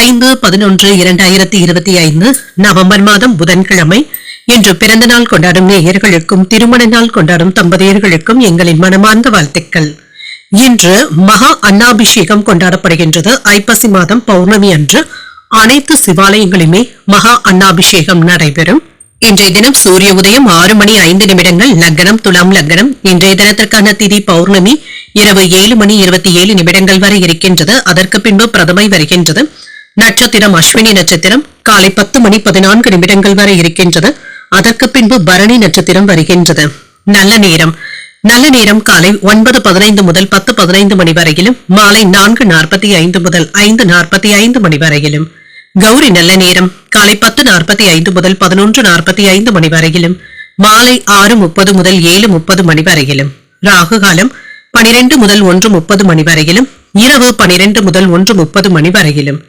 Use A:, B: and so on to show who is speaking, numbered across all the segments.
A: ஐந்து பதினொன்று இரண்டாயிரத்தி இருபத்தி ஐந்து நவம்பர் மாதம் புதன்கிழமை. இன்று பிறந்த நாள் கொண்டாடும் நேயர்களுக்கும் திருமண நாள் கொண்டாடும் தம்பதியர்களுக்கும் எங்களின் மனமார்ந்த வாழ்த்துக்கள். இன்று மகா அன்னாபிஷேகம் கொண்டாடப்படுகின்றது. ஐப்பசி மாதம் பௌர்ணமி அன்று அனைத்து சிவாலயங்களிலுமே மகா அன்னாபிஷேகம் நடைபெறும். இன்றைய தினம் சூரிய உதயம் ஆறு மணி ஐந்து நிமிடங்கள் லக்னம் துலாம் லக்னம். இன்றைய தினத்திற்கான திதி பௌர்ணமி இரவு ஏழு மணி இருபத்தி ஏழு நிமிடங்கள் வரை இருக்கின்றது. அதற்கு பின்பு பிரதமை வருகின்றது. நட்சத்திரம் அஸ்வினி நட்சத்திரம் காலை பத்து மணி பதினான்கு நிமிடங்கள் வரை இருக்கின்றது. அதற்கு பின்பு பரணி நட்சத்திரம் வருகின்றது. நல்ல நேரம். நல்ல நேரம் காலை ஒன்பது பதினைந்து முதல் பத்து பதினைந்து மணி வரையிலும் மாலை நான்கு நாற்பத்தி ஐந்து முதல் ஐந்து நாற்பத்தி ஐந்து மணி வரையிலும். கௌரி நல்ல நேரம். காலை பத்து நாற்பத்தி ஐந்து முதல் பதினொன்று நாற்பத்தி ஐந்து மணி வரையிலும் மாலை ஆறு முப்பது முதல் ஏழு முப்பது மணி வரையிலும். ராகு காலம் பனிரெண்டு முதல் ஒன்று முப்பது மணி வரையிலும் இரவு பனிரெண்டு முதல் ஒன்று முப்பது மணி வரையிலும்.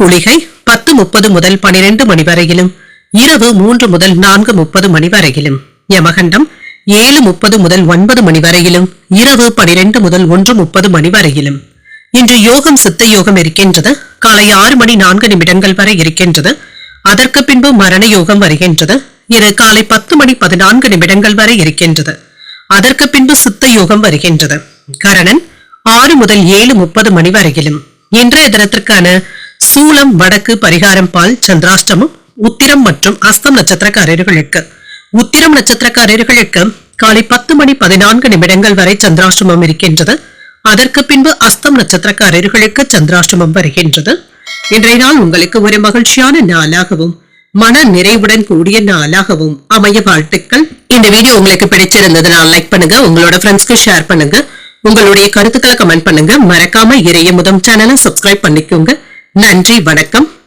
A: குளிகை பத்து முப்பது முதல் பனிரெண்டு மணி வரையிலும் இரவு மூன்று முதல் நான்கு முப்பது மணி வரையிலும் யமகண்டம் ஏழு முப்பது முதல் ஒன்பது மணி வரையிலும் இரவு பனிரெண்டு முதல் ஒன்று முப்பது மணி வரையிலும். இன்று யோகம் சித்த யோகம் இருக்கின்றது. காலை ஆறு மணி நான்கு நிமிடங்கள் வரை இருக்கின்றது. அதற்கு பின்பு மரண யோகம் வருகின்றது. இது காலை பத்து மணி பதினான்கு நிமிடங்கள் வரை இருக்கின்றது. அதற்கு பின்பு சித்த யோகம் வருகின்றது. கரணன் ஆறு முதல் ஏழு முப்பது மணி வரையிலும். இன்றைய தினத்திற்கான சூலம் வடக்கு பரிகாரம் பால் சந்திராஷ்டமம் உத்திரம் மற்றும் அஸ்தம் நட்சத்திரக்காரர்களுக்கு. உத்திரம் நட்சத்திரக்காரர்களுக்கு காலை பத்து மணி பதினான்கு நிமிடங்கள் வரை சந்திராஷ்டமம் இருக்கின்றது. அதற்கு பின்பு அஸ்தம் நட்சத்திரக்காரர்களுக்கு சந்திராஷ்டமம் வருகின்றது. இன்றைய நாள் உங்களுக்கு ஒரு மகிழ்ச்சியான நாளாகவும் மன நிறைவுடன் கூடிய நாளாகவும் அமைய வாழ்த்துக்கள். இந்த வீடியோ உங்களுக்கு பிடிச்சிருந்ததுன்னா லைக் பண்ணுங்க உங்களோட ஃப்ரெண்ட்ஸ்க்கு ஷேர் பண்ணுங்க. உங்களுடைய கருத்துக்களை கமெண்ட் பண்ணுங்க. மறக்காம இறைய முதம் சேனலை சப்ஸ்கிரைப் பண்ணிக்கோங்க. நன்றி வணக்கம்.